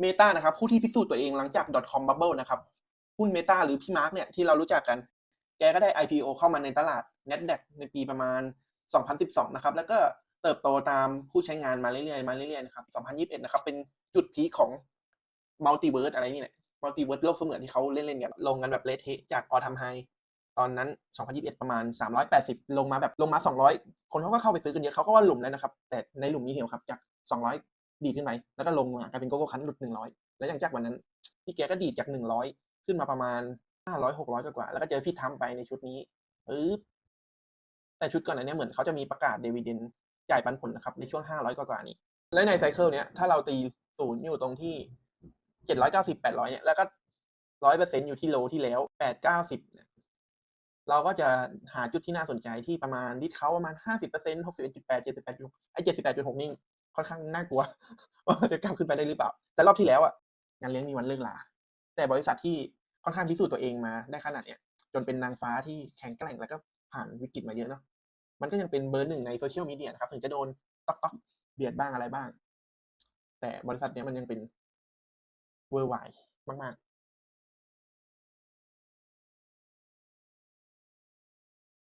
เมตานะครับผู้ที่พิสูจน์ตัวเองหลังจาก .com bubble นะครับหุ้นเมตาหรือพี่มาร์กเนี่ยที่เรารู้จักกัน แกก็ได้ IPO เข้ามาในตลาด NASDAQ ในปีประมาณ 2012 นะครับ แล้วก็เติบโตตามผู้ใช้งานมาเรื่อยๆมาเรื่อยๆนะครับ 2021 นะครับ เป็นจุดพีคของมัลติเวิร์สอะไรนี่แหละมัลติเวิร์สโลกเสมือนที่เขาเล่นๆกันลงกันแบบเละเทะจากออท m ไฮตอนนั้น 2021 ประมาณ 380 ลงมาแบบลงมา 200 คนเขาก็เข้าไปซื้อกันเยอะเขาก็ว่าหลุมแล้วนะครับ แต่ในหลุมมีเหี่ยวครับจาก 200 ดีดขึ้นไปแล้วก็ลงมากลายเป็นโกโก้คันหลุด100แล้วหลังจากวันนั้นพี่แกก็ดีดจาก100ขึ้นมาประมาณ500 600กร้อยกว่าแล้วก็เจอพี่ทำไปในชุดนี้ปึ๊บแต่ชุดก่อนอันนี้เหมือนเขาจะมีประกาศเดวิเดนจ่ายปันผลนะครับในช่วง500กว่านี้ และในไซเคิลเนี้ยถ้าเราตีศูนย์อยู่ตรงที่790 800เก้าสิบแปดร้อยเนี่ยแล้วก็100%อร์เซ็นต์อยู่ที่โลที่แล้ว8 90เก้าสิบเนี่ยเราก็จะหาจุดที่น่าสนใจที่ประมาณดิดเขาประมาณ50% 61.8 78ไอ้78.6นี่ ค่อนข้างน่ากลัวว่าจะกลับขึ้นไปได้หรือเปล่า แต่รอบที่แล้วอะงานเลี้ยงมีวันเลิกลา แต่บริษัทที่ค่อนข้างพิสูจน์ตัวเองมาได้ขนาดเนี้ยจนเป็นนางฟ้าที่แข็งแกร่งแล้วก็ผ่านวิกฤตมาเยอะเนาะมันก็ยังเป็นเบอร์หนึ่งในโซเชียลมีเดียนะครับ ถึงจะโดนต๊อกต๊อกเบียดบ้างอะไรบ้าง แต่บริษัทเนี้ยมันยังเป็นเวอร์ไวมาก